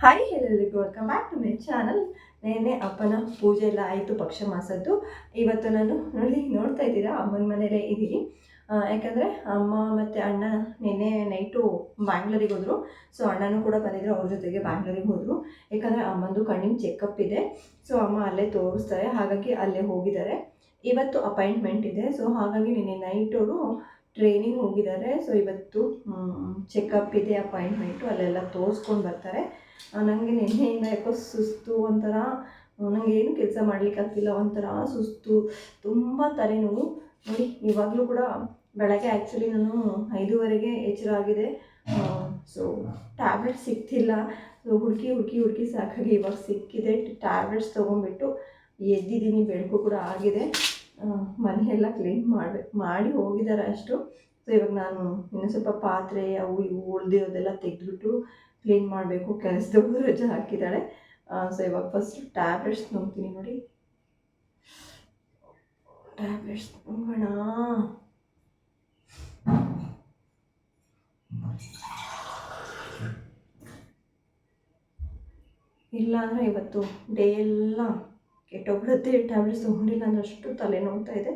Hi ಎಲ್ಲರಿಗೂ welcome back to my channel ನೆನ್ನೆ ಅಪ್ಪನ ಪೂಜೆ ಎಲ್ಲ ಆಯಿತು, ಪಕ್ಷ ಮಾಸದ್ದು. ಇವತ್ತು ನಾನು ನೋಡಿ, ನೋಡ್ತಾ ಇದ್ದೀರಾ? ಅಮ್ಮನ ಮನೆಯಲ್ಲೇ ಇದ್ದೀನಿ. ಯಾಕಂದರೆ ಅಮ್ಮ ಮತ್ತು ಅಣ್ಣ ನಿನ್ನೆ ನೈಟು ಬ್ಯಾಂಗ್ಳೂರಿಗೆ ಹೋದರು. ಸೊ ಅಣ್ಣನೂ ಕೂಡ ಬಂದಿದ್ರು, ಅವ್ರ ಜೊತೆಗೆ ಬ್ಯಾಂಗ್ಳೂರಿಗೆ ಹೋದರು. ಯಾಕಂದರೆ ಅಮ್ಮಂದು ಕಣ್ಣಿನ ಚೆಕಪ್ ಇದೆ. ಸೊ ಅಮ್ಮ ಅಲ್ಲೇ ತೋರಿಸ್ತಾರೆ, ಹಾಗಾಗಿ ಅಲ್ಲೇ ಹೋಗಿದ್ದಾರೆ. ಇವತ್ತು ಅಪಾಯಿಂಟ್ಮೆಂಟ್ ಇದೆ. ಸೊ ಹಾಗಾಗಿ ನಿನ್ನೆ ನೈಟ್ ಅವರು ಟ್ರೈನಿಂಗ್ ಹೋಗಿದ್ದಾರೆ. ಸೊ ಇವತ್ತು ಚೆಕಪ್ ಇದೆ ಅಪಾಯಿಂಟ್ಮೆಂಟು ಅಲ್ಲೆಲ್ಲ ತೋರಿಸ್ಕೊಂಡು ಬರ್ತಾರೆ. ನನಗೆ ನಿನ್ನೆಯಿಂದ ಯಾಕೋ ಸುಸ್ತು ಒಂಥರ ನನಗೆ ಏನು ಕೆಲಸ ಮಾಡ್ಲಿಕ್ಕಾಗ್ತಿಲ್ಲ ಒಂಥರ ಸುಸ್ತು, ತುಂಬ ತಲೆನೋವು. ನೋಡಿ, ಇವಾಗಲೂ ಕೂಡ ಬೆಳಗ್ಗೆ ಆ್ಯಕ್ಚುಲಿ ನಾನು ಐದೂವರೆಗೆ ಎಚ್ಚರ ಆಗಿದೆ. ಸೊ ಟ್ಯಾಬ್ಲೆಟ್ ಸಿಗ್ತಿಲ್ಲ. ಸೊ ಹುಡುಕಿ ಹುಡುಕಿ ಹುಡುಕಿ ಸಾಕಾಗಿ ಇವಾಗ ಸಿಕ್ಕಿದೆ. ಟ್ಯಾಬ್ಲೆಟ್ಸ್ ತೊಗೊಂಡ್ಬಿಟ್ಟು ಎದ್ದಿದ್ದೀನಿ, ಬೆಳಕು ಕೂಡ ಆಗಿದೆ. ಮನೆಯೆಲ್ಲ ಕ್ಲೀನ್ ಮಾಡಬೇಕು ಮಾಡಿ ಹೋಗಿದ್ದಾರೆ ಅಷ್ಟು. ಸೊ ಇವಾಗ ನಾನು ಇನ್ನೂ ಸ್ವಲ್ಪ ಪಾತ್ರೆ, ಅವು ಇವು, ಉಳ್ದಿರೋದೆಲ್ಲ ತೆಗೆದ್ಬಿಟ್ಟು ಕ್ಲೀನ್ ಮಾಡಬೇಕು, ಕೆಲಸದವ್ರು ರಜೆ ಹಾಕಿದ್ದಾಳೆ ಸೊ ಇವಾಗ ಫಸ್ಟ್ ಟ್ಯಾಬ್ಲೆಟ್ಸ್ ನುಂಗ್ತೀನಿ ನೋಡಿ. ಟ್ಯಾಬ್ಲೆಟ್ಸ್ ನುಂಗೋಣ ಇಲ್ಲ ಅಂದರೆ ಇವತ್ತು ಡೇ ಎಲ್ಲ ಕೆಟ್ಟೋಗ್ಬಿಡುತ್ತೆ. ಟ್ಯಾಬ್ಲೆಟ್ಸ್ ತೊಗೊಂಡಿಲ್ಲ ಅಂದ್ರೆ ಅಷ್ಟು ತಲೆ ನೋಡ್ತಾ ಇದೆ.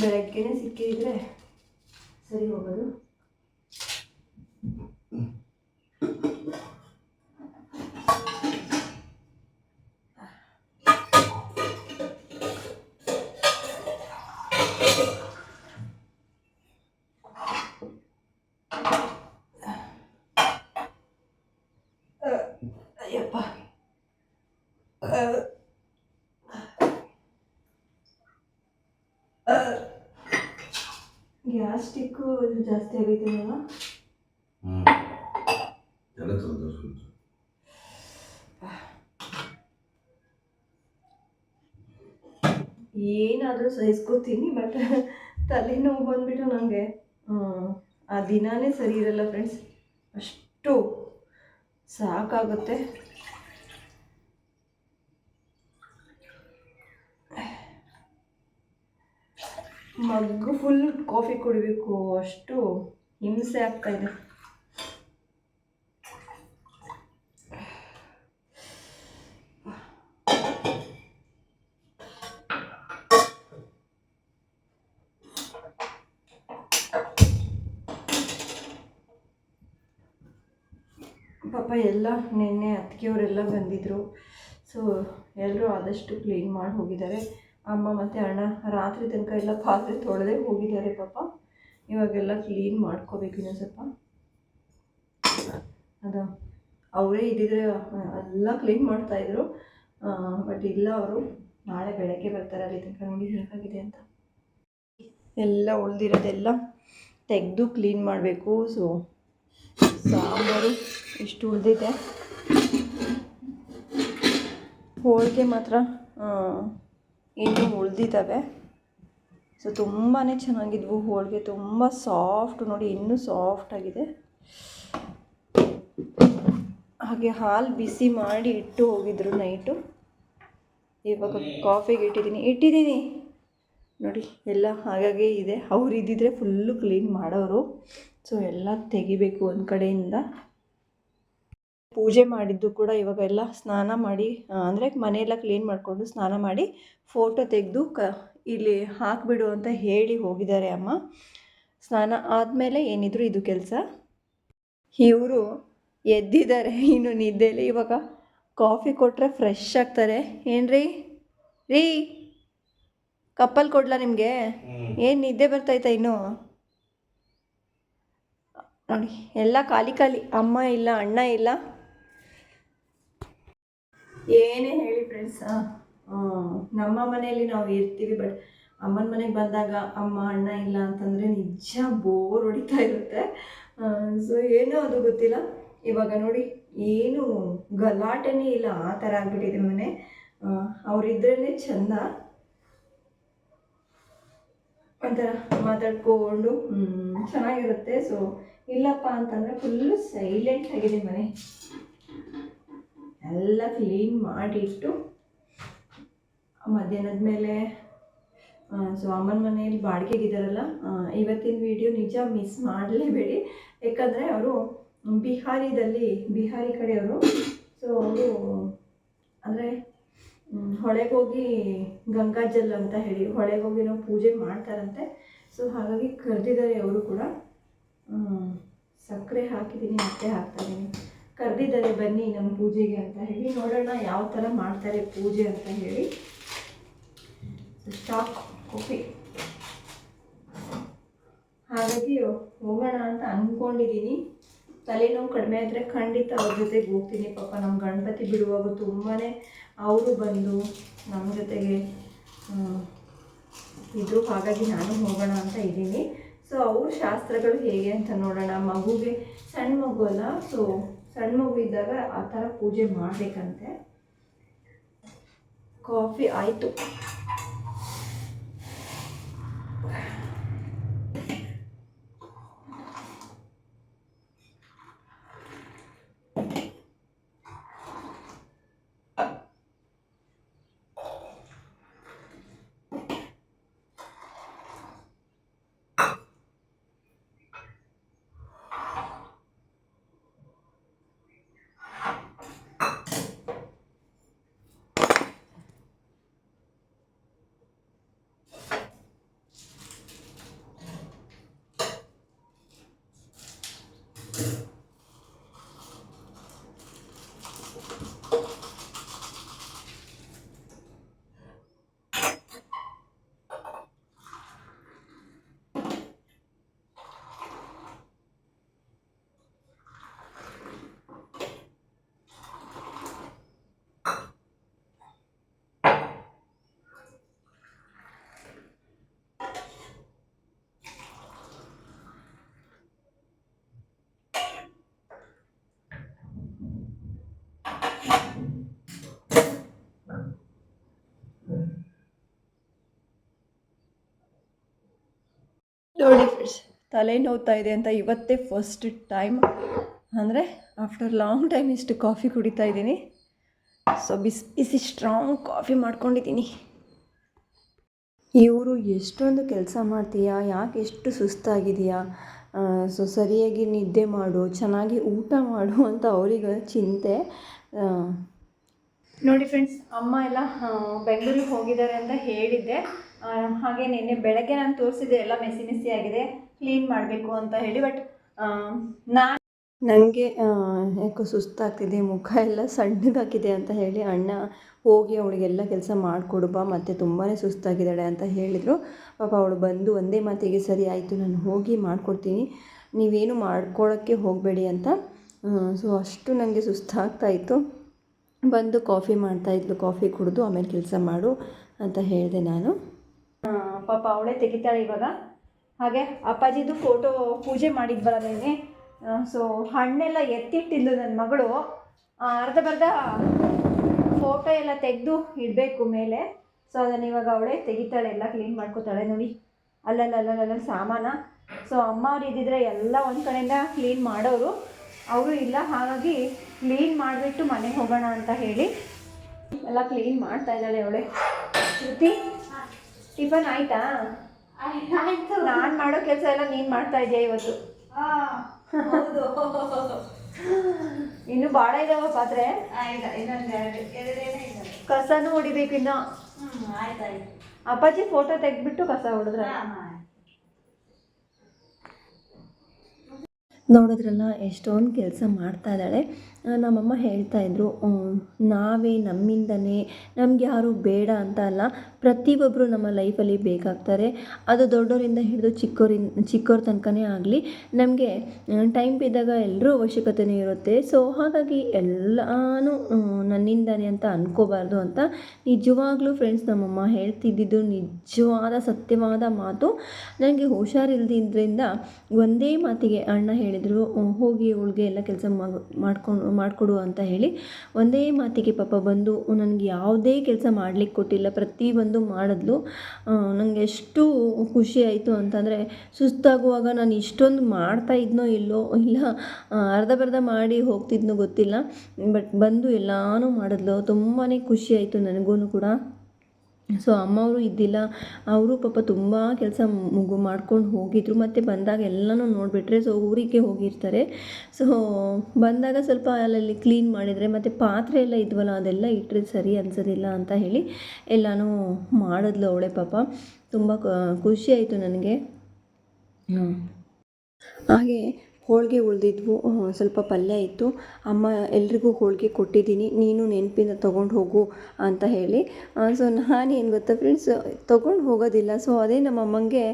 ಬೆಳಗ್ಗೆನೇ ಸಿಕ್ಕಿದ್ರೆ ಸರಿ ಹೋಗೋದು. ಇದು ಜಾಸ್ತಿ ಆಗೈತೆ ಅಲ್ವಾ? ಹ್ಞೂ ಎಲ್ಲ ತೋರಿಸ್ಕೊಂಡು ಏನಾದರೂ ಸಹಿಸ್ಕೋತೀನಿ ಬಟ್ ತಲೆನೋವು ಬಂದ್ಬಿಟ್ಟು ನನಗೆ ಆ ದಿನಾನೇ ಸರಿ ಇರಲ್ಲ ಫ್ರೆಂಡ್ಸ್ ಅಷ್ಟು ಸಾಕಾಗುತ್ತೆ. ಮಗ್ಗು ಫುಲ್ ಕಾಫಿ ಕುಡಿಬೇಕು, ಅಷ್ಟು ಹಿಂಸೆ ಆಗ್ತಾ ಇದೆ. ಪಾಪ ಎಲ್ಲ ನಿನ್ನೆ ಅತ್ತಿಗೆಯವರೆಲ್ಲ ಬಂದಿದ್ದರು ಸೊ ಎಲ್ಲರೂ ಆದಷ್ಟು ಕ್ಲೀನ್ ಮಾಡಿ ಹೋಗಿದ್ದಾರೆ. ಅಮ್ಮ ಮತ್ತು ಅಣ್ಣ ರಾತ್ರಿ ತನಕ ಎಲ್ಲ ಪಾತ್ರೆ ತೊಳೆದೇ ಹೋಗಿದ್ದಾರೆ ಪಾಪ. ಇವಾಗೆಲ್ಲ ಕ್ಲೀನ್ ಮಾಡ್ಕೋಬೇಕು ಇನ್ನೂ ಸ್ವಲ್ಪ. ಅದು, ಅವರೇ ಇದ್ದಿದ್ರೆ ಎಲ್ಲ ಕ್ಲೀನ್ ಮಾಡ್ತಾಯಿದ್ರು ಬಟ್ ಇಲ್ಲ ಅವರು, ನಾಳೆ ಬೆಳಗ್ಗೆ ಬರ್ತಾರೆ ಅಲ್ಲಿ ತನಕ ನೋಡಿ ಹೇಗಾಗಿದೆ ಅಂತ. ಎಲ್ಲ ಉಳಿದಿರೋದೆಲ್ಲ ತೆಗೆದು ಕ್ಲೀನ್ ಮಾಡಬೇಕು. ಸೊ ಸಾಂಬಾರು ಇಷ್ಟು ಉಳಿದಿದೆ. ಹೋಳಿಗೆ ಮಾತ್ರ ಇನ್ನೂ ಉಳಿದಿದ್ದಾವೆ. ಸೊ ತುಂಬಾ ಚೆನ್ನಾಗಿದ್ವು ಹೋಳಿಗೆ. ತುಂಬ ಸಾಫ್ಟ್ ನೋಡಿ, ಇನ್ನೂ ಸಾಫ್ಟಾಗಿದೆ ಹಾಗೆ ಹಾಲು ಬಿಸಿ ಮಾಡಿ ಇಟ್ಟು ಹೋಗಿದ್ರು ನೈಟು ಇವಾಗ ಕಾಫಿಗೆ ಇಟ್ಟಿದ್ದೀನಿ. ಇಟ್ಟಿದ್ದೀನಿ. ನೋಡಿ, ಎಲ್ಲ ಹಾಗಾಗಿ ಇದೆ. ಅವ್ರು ಇದ್ದಿದ್ರೆ ಫುಲ್ಲು ಕ್ಲೀನ್ ಮಾಡೋರು. ಸೊ ಎಲ್ಲ ತೆಗಿಬೇಕು ಒಂದು ಕಡೆಯಿಂದ. ಪೂಜೆ ಮಾಡಿದ್ದು ಕೂಡ ಇವಾಗ ಎಲ್ಲ ಸ್ನಾನ ಮಾಡಿ ಅಂದರೆ ಮನೆಯೆಲ್ಲ ಕ್ಲೀನ್ ಮಾಡಿಕೊಂಡು ಸ್ನಾನ ಮಾಡಿ ಫೋಟೋ ತೆಗೆದು ಕ ಇಲ್ಲಿ ಹಾಕಿಬಿಡು ಅಂತ ಹೇಳಿ ಹೋಗಿದ್ದಾರೆ ಅಮ್ಮ. ಸ್ನಾನ ಆದಮೇಲೆ ಏನಿದ್ರು ಇದು ಕೆಲಸ? ಇವರು ಎದ್ದಿದ್ದಾರೆ ಇನ್ನು ನಿದ್ದೆಯಲ್ಲಿ. ಇವಾಗ ಕಾಫಿ ಕೊಟ್ಟರೆ ಫ್ರೆಶ್ ಆಗ್ತಾರೆ. ಏನ್ರಿ ರೀ? ಕಪ್ಪಲ್ ಕೊಡ್ಲಾ ನಿಮಗೆ? ಏನು ನಿದ್ದೆ ಬರ್ತೈತಾ ಇನ್ನು? ನೋಡಿ ಎಲ್ಲ ಖಾಲಿ ಖಾಲಿ. ಅಮ್ಮ ಇಲ್ಲ ಅಣ್ಣ ಇಲ್ಲ. ಏನೇ ಹೇಳಿ ಫ್ರೆಂಡ್ಸ್ ನಮ್ಮ ಮನೆಯಲ್ಲಿ ನಾವು ಇರ್ತೀವಿ ಬಟ್ ಅಮ್ಮನ ಮನೆಗೆ ಬಂದಾಗ ಅಮ್ಮ, ಅಣ್ಣ ಇಲ್ಲ ಅಂತಂದರೆ ನಿಜ ಬೋರ್ ಹೊಡಿತಾ ಇರುತ್ತೆ. ಸೊ ಏನೋ ಅದು ಗೊತ್ತಿಲ್ಲ. ಇವಾಗ ನೋಡಿ, ಏನು ಗಲಾಟೆನೇ ಇಲ್ಲ, ಆ ಥರ ಆಗ್ಬಿಟ್ಟಿದೆ ಮನೆ. ಅವರಿದ್ರಲ್ಲೇ ಚಂದ. ಒಂಥರ ಮಾತಾಡ್ಕೊಂಡು ಚೆನ್ನಾಗಿರುತ್ತೆ. ಸೊ ಇಲ್ಲಪ್ಪ ಅಂತಂದರೆ ಫುಲ್ಲು ಸೈಲೆಂಟ್ ಆಗಿದೆ ಮನೆ. ಎಲ್ಲ ಕ್ಲೀನ್ ಮಾಡಿಟ್ಟು ಮಧ್ಯಾಹ್ನದ ಮೇಲೆ ಸೊ ಅಮ್ಮನ ಮನೆಯಲ್ಲಿ ಬಾಡಿಗೆಗಿದ್ದಾರಲ್ಲ ಇವತ್ತಿನ ವಿಡಿಯೋ ನಿಜ ಮಿಸ್ ಮಾಡಲೇಬೇಡಿ. ಯಾಕಂದರೆ ಅವರು ಬಿಹಾರಿದಲ್ಲಿ, ಬಿಹಾರಿ ಕಡೆಯವರು. ಸೊ ಅವರು ಅಂದರೆ ಹೊಳೆಗೆ ಹೋಗಿ ಗಂಗಾಜಲ್ ಅಂತ ಹೇಳಿ ಹೊಳೆಗೋಗಿ ನಾವು ಪೂಜೆ ಮಾಡ್ತಾರಂತೆ. ಸೊ ಹಾಗಾಗಿ ಕರೆದಿದ್ದಾರೆ ಅವರು ಕೂಡ. ಸಕ್ಕರೆ ಹಾಕಿದ್ದೀನಿ ಮತ್ತೆ ಹಾಕ್ತಾ ಇದ್ದೀನಿ. ಕರೆದಿದ್ದಾರೆ ಬನ್ನಿ ನಮ್ಮ ಪೂಜೆಗೆ ಅಂತ ಹೇಳಿ. ನೋಡೋಣ ಯಾವ ಥರ ಮಾಡ್ತಾರೆ ಪೂಜೆ ಅಂತ ಹೇಳಿ. ಸ್ಟಾಕ್ ಕಾಫಿ ಹಾಗಾಗಿ ಹೋಗೋಣ ಅಂತ ಅಂದ್ಕೊಂಡಿದ್ದೀನಿ ತಲೆನೋವು ಕಡಿಮೆ ಆದರೆ ಖಂಡಿತ ಅವ್ರ ಜೊತೆಗೆ ಹೋಗ್ತೀನಿ. ಪಾಪ ನಮ್ಮ ಗಣಪತಿ ಬಿಡುವಾಗ ತುಂಬಾ ಅವರು ಬಂದು ನಮ್ಮ ಜೊತೆಗೆ ಇದ್ರು. ಹಾಗಾಗಿ ನಾನು ಹೋಗೋಣ ಅಂತ ಇದ್ದೀನಿ. ಸೊ ಅವ್ರ ಶಾಸ್ತ್ರಗಳು ಹೇಗೆ ಅಂತ ನೋಡೋಣ. ಮಗುಗೆ ಸಣ್ಣ ಮಗು ಅಲ್ಲ. ಸೊ ಸಣ್ಣ ಮಗು ಇದ್ದಾಗ ಆ ಥರ ಪೂಜೆ ಮಾಡಬೇಕಂತೆ. ಕಾಫಿ ಆಯಿತು ನೋಡಿ ಫ್ರೆಂಡ್ಸ್ ತಲೆ ನೋವ್ತಾ ಇದೆ ಅಂತ ಇವತ್ತೇ ಫಸ್ಟ್ ಟೈಮ್ ಅಂದರೆ ಆಫ್ಟರ್ ಲಾಂಗ್ ಟೈಮ್ ಇಷ್ಟು ಕಾಫಿ ಕುಡಿತಾ ಇದ್ದೀನಿ. ಸೊ ಬಿಸಿ ಬಿಸಿ ಸ್ಟ್ರಾಂಗ್ ಕಾಫಿ ಮಾಡ್ಕೊಂಡಿದ್ದೀನಿ. ಇವರು ಎಷ್ಟೊಂದು ಕೆಲಸ ಮಾಡ್ತೀಯಾ? ಯಾಕೆ ಎಷ್ಟು ಸುಸ್ತಾಗಿದೆಯಾ ಸೊ ಸರಿಯಾಗಿ ನಿದ್ದೆ ಮಾಡು ಚೆನ್ನಾಗಿ ಊಟ ಮಾಡು ಅಂತ ಅವರಿಗೆ ಚಿಂತೆ. ನೋಡಿ ಫ್ರೆಂಡ್ಸ್ ಅಮ್ಮ ಎಲ್ಲ ಬೆಂಗಳೂರಿಗೆ ಹೋಗಿದ್ದಾರೆ ಅಂತ ಹೇಳಿದ್ದೆ. ಹಾಗೆ ನಿನ್ನೆ ಬೆಳಗ್ಗೆ ನಾನು ತೋರಿಸಿದ್ದೆ ಎಲ್ಲ ಮೆಸಿ ಮೆಸಿ ಆಗಿದೆ ಕ್ಲೀನ್ ಮಾಡಬೇಕು ಅಂತ ಹೇಳಿ ಬಟ್ ನಾನು ನನಗೆ ಯಾಕೋ ಸುಸ್ತಾಗ್ತಿದೆ, ಮುಖ ಎಲ್ಲ ಸಣ್ಣದಾಗಿದೆ ಅಂತ ಹೇಳಿ ಅಣ್ಣ ಹೋಗಿ ಅವಳಿಗೆಲ್ಲ ಕೆಲಸ ಮಾಡಿಕೊಡು ಬಾ, ಮತ್ತು ತುಂಬಾ ಸುಸ್ತಾಗಿದ್ದಾಳೆ ಅಂತ ಹೇಳಿದರು. ಪಾಪ ಅವಳು ಬಂದು ಒಂದೇ ಮಾತಿಗೆ, ಸರಿ ಆಯಿತು, ನಾನು ಹೋಗಿ ಮಾಡಿಕೊಡ್ತೀನಿ, ನೀವೇನು ಮಾಡ್ಕೊಳ್ಳೋಕ್ಕೆ ಹೋಗಬೇಡಿ ಅಂತ. ಸೊ ಅಷ್ಟು ನನಗೆ ಸುಸ್ತಾಗ್ತಾ ಇತ್ತು. ಬಂದು ಕಾಫಿ ಮಾಡ್ತಾಯಿದ್ಲು ಕಾಫಿ ಕುಡಿದು ಆಮೇಲೆ ಕೆಲಸ ಮಾಡು ಅಂತ ಹೇಳಿದೆ ನಾನು. ಪಾಪ ಅವಳೇ ತೆಗಿತಾಳೆ ಇವಾಗ. ಹಾಗೆ ಅಪ್ಪಾಜಿದು ಫೋಟೋ ಪೂಜೆ ಮಾಡಿದ್ವಲ್ಲ ನೆನೆ ಸೊ ಹಣ್ಣೆಲ್ಲ ಎತ್ತಿಟ್ಟಿದ್ದು ನನ್ನ ಮಗಳು. ಅರ್ಧ ಬರ್ಧ ಫೋಟೋ ಎಲ್ಲ ತೆಗೆದು ಇಡಬೇಕು ಮೇಲೆ. ಸೊ ಅದನ್ನು ಇವಾಗ ಅವಳೇ ತೆಗಿತಾಳೆ, ಎಲ್ಲ ಕ್ಲೀನ್ ಮಾಡ್ಕೋತಾಳೆ ನೋಡಿ. ಅಲ್ಲಲ್ಲಿ ಅಲ್ಲಲ್ಲ ಸಾಮಾನ. ಸೊ ಅಮ್ಮ ಅವ್ರು ಇದ್ದಿದ್ರೆ ಎಲ್ಲ ಒಂದು ಕಡೆಯಿಂದ ಕ್ಲೀನ್ ಮಾಡೋರು. ಅವರು ಇಲ್ಲ, ಹಾಗಾಗಿ ಕ್ಲೀನ್ ಮಾಡಿಬಿಟ್ಟು ಮನೆಗೆ ಹೋಗೋಣ ಅಂತ ಹೇಳಿ. ಎಲ್ಲ ಕ್ಲೀನ್ ಮಾಡ್ತಾ ಇದ್ದಾಳೆ ಅವಳೆ. ಶ್ರುತಿ? ಟಿಫನ್ ಆಯ್ತಾ? ನಾನು ಮಾಡೋ ಕೆಲಸ ಎಲ್ಲ ನೀನು ಮಾಡ್ತಾ ಇದೆಯಾ ಇವತ್ತು? ಇನ್ನು ಭಾಳ ಇದಾವ ಪಾತ್ರೆ? ಕಸನೂ ಹೊಡಿಬೇಕು ಇನ್ನು. ಅಪ್ಪಾಜಿ ಫೋಟೋ ತೆಗೆದ್ಬಿಟ್ಟು ಕಸ ಹೊಡೆದ್ರೆ ನೋಡಿದ್ರಲ್ಲ, ಎಷ್ಟೊಂದು ಕೆಲಸ ಮಾಡ್ತಾ ಇದ್ದಾಳೆ. ನಮ್ಮಮ್ಮ ಹೇಳ್ತಾ ಇದ್ರು ನಾವೇ ನಮ್ಮಿಂದನೇ, ನಮ್ಗೆ ಯಾರು ಬೇಡ ಅಂತ ಅಲ್ಲ ಪ್ರತಿಯೊಬ್ಬರು ನಮ್ಮ ಲೈಫಲ್ಲಿ ಬೇಕಾಗ್ತಾರೆ. ಅದು ದೊಡ್ಡವರಿಂದ ಹಿಡಿದು ಚಿಕ್ಕೋರಿನ್, ಚಿಕ್ಕೋರ ತನಕನೇ ಆಗಲಿ, ನಮಗೆ ಟೈಮ್ ಬಿದ್ದಾಗ ಎಲ್ಲರೂ ಅವಶ್ಯಕತೆನೇ ಇರುತ್ತೆ. ಸೊ, ಹಾಗಾಗಿ ಎಲ್ಲನೂ ನನ್ನಿಂದನೇ ಅಂತ ಅನ್ಕೋಬಾರ್ದು ಅಂತ ನಿಜವಾಗ್ಲೂ ಫ್ರೆಂಡ್ಸ್ ನಮ್ಮಮ್ಮ ಹೇಳ್ತಿದ್ದಿದ್ದು ನಿಜವಾದ ಸತ್ಯವಾದ ಮಾತು. ನನಗೆ ಹುಷಾರಿಲ್ದಿದ್ದರಿಂದ ಒಂದೇ ಮಾತಿಗೆ ಅಣ್ಣ ಹೇಳಿದರು ಹೋಗಿ ಅವಳಿಗೆ ಎಲ್ಲ ಕೆಲಸ ಮಾಡ್ಕೊಂಡು ಮಾಡಿಕೊಡು ಅಂತ ಹೇಳಿ ಒಂದೇ ಮಾತಿಗೆ ಪಾಪ ಬಂದು ನನಗೆ ಯಾವುದೇ ಕೆಲಸ ಮಾಡಲಿಕ್ಕೆ ಕೊಟ್ಟಿಲ್ಲ. ಪ್ರತಿಯೊಂದು ಮಾಡಿದ್ಲು. ನನಗೆ ಎಷ್ಟು ಖುಷಿ ಅಂತಂದರೆ ಸುಸ್ತಾಗುವಾಗ ನಾನು ಇಷ್ಟೊಂದು ಮಾಡ್ತಾ ಇದ್ನೋ ಇಲ್ಲೋ, ಇಲ್ಲ ಅರ್ಧಬರ್ಧ ಅರ್ಧ ಬರ್ಧ ಮಾಡಿ ಹೋಗ್ತಿದ್ನೋ ಗೊತ್ತಿಲ್ಲ. ಬಟ್ ಬಂದು ಎಲ್ಲಾನು ಮಾಡಿದ್ಲು. ತುಂಬಾ ಖುಷಿ ಆಯಿತು ನನಗೂ ಕೂಡ. ಸೊ ಅಮ್ಮವರು ಇದ್ದಿಲ್ಲ ಅವರು ಪಾಪ ತುಂಬ ಕೆಲಸ ಮುಗು ಮಾಡ್ಕೊಂಡು ಹೋಗಿದ್ರು. ಮತ್ತು ಬಂದಾಗ ಎಲ್ಲನೂ ನೋಡಿಬಿಟ್ರೆ ಸೊ ಊರಿಗೆ ಹೋಗಿರ್ತಾರೆ. ಸೊ ಬಂದಾಗ ಸ್ವಲ್ಪ ಅಲ್ಲಲ್ಲಿ ಕ್ಲೀನ್ ಮಾಡಿದರೆ ಮತ್ತು ಪಾತ್ರೆ ಎಲ್ಲ ಇದ್ವಲ್ಲ ಅದೆಲ್ಲ ಇಟ್ಟರೆ ಸರಿ ಅನ್ಸೋದಿಲ್ಲ ಅಂತ ಹೇಳಿ ಎಲ್ಲನೂ ಮಾಡಿದ್ಲು ಅವಳೆ ಪಾಪ. ತುಂಬ ಖುಷಿ ಆಯಿತು ನನಗೆ. ಹಾಗೆ ಹೋಳಿಗೆ ಉಳಿದಿದ್ವು ಸ್ವಲ್ಪ ಪಲ್ಯ ಇತ್ತು. ಅಮ್ಮ, ಎಲ್ರಿಗೂ ಹೋಳಿಗೆ ಕೊಟ್ಟಿದ್ದೀನಿ, ನೀನು ನೆನಪಿಂದ ತೊಗೊಂಡು ಹೋಗು ಅಂತ ಹೇಳಿ. ಸೊ ನಾನೇನು ಗೊತ್ತಾ ಫ್ರೆಂಡ್ಸ್ ತೊಗೊಂಡು ಹೋಗೋದಿಲ್ಲ. ಸೊ ಅದೇ ನಮ್ಮ ಅಮ್ಮಂಗೆ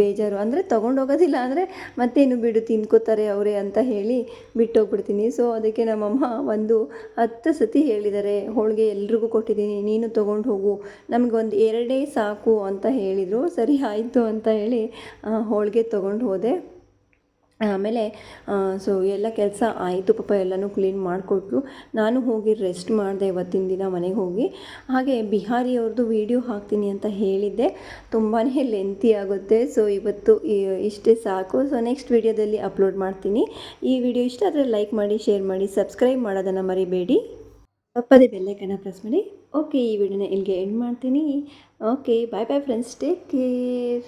ಬೇಜಾರು. ಅಂದರೆ ತೊಗೊಂಡು ಹೋಗೋದಿಲ್ಲ, ಅಂದರೆ ಮತ್ತೇನು ಬಿಡು, ತಿನ್ಕೋತಾರೆ ಅವರೇ ಅಂತ ಹೇಳಿ ಬಿಟ್ಟೋಗ್ಬಿಡ್ತೀನಿ. ಸೊ ಅದಕ್ಕೆ ನಮ್ಮಮ್ಮ ಒಂದು ಹತ್ತು ಸತಿ ಹೇಳಿದ್ದಾರೆ, ಹೋಳಿಗೆ ಎಲ್ರಿಗೂ ಕೊಟ್ಟಿದ್ದೀನಿ, ನೀನು ತೊಗೊಂಡು ಹೋಗು. ನಮಗೆ ಒಂದು ಎರಡೇ ಸಾಕು ಅಂತ ಹೇಳಿದರು. ಸರಿ, ಆಯಿತು ಅಂತ ಹೇಳಿ ಹೋಳಿಗೆ ತೊಗೊಂಡು ಹೋದೆ. ಆಮೇಲೆ ಸೊ ಎಲ್ಲ ಕೆಲಸ ಆಯಿತು, ಪಾಪ ಎಲ್ಲನೂ ಕ್ಲೀನ್ ಮಾಡಿಕೊಟ್ರು. ನಾನು ಹೋಗಿ ರೆಸ್ಟ್ ಮಾಡಿದೆ ಇವತ್ತಿನ ದಿನ ಮನೆಗೆ ಹೋಗಿ. ಹಾಗೆ ಬಿಹಾರಿ ಅವ್ರದ್ದು ವೀಡಿಯೋ ಹಾಕ್ತೀನಿ ಅಂತ ಹೇಳಿದ್ದೆ. ತುಂಬಾ ಲೆಂತಿ ಆಗುತ್ತೆ ಸೊ ಇವತ್ತು ಇಷ್ಟೇ ಸಾಕು. ಸೊ ನೆಕ್ಸ್ಟ್ ವೀಡಿಯೋದಲ್ಲಿ ಅಪ್ಲೋಡ್ ಮಾಡ್ತೀನಿ. ಈ ವಿಡಿಯೋ ಇಷ್ಟ ಆದರೆ ಲೈಕ್ ಮಾಡಿ ಶೇರ್ ಮಾಡಿ ಸಬ್ಸ್ಕ್ರೈಬ್ ಮಾಡೋದನ್ನು ಮರಿಬೇಡಿ. ಬೆಲ್ಲ ಬೆಲ್ಲೈಕನ್ನ ಪ್ರೆಸ್ ಮಾಡಿ. ಓಕೆ ಈ ವಿಡಿಯೋನ ಇಲ್ಲಿಗೆ ಎಂಡ್ ಮಾಡ್ತೀನಿ. Okay bye bye friends take care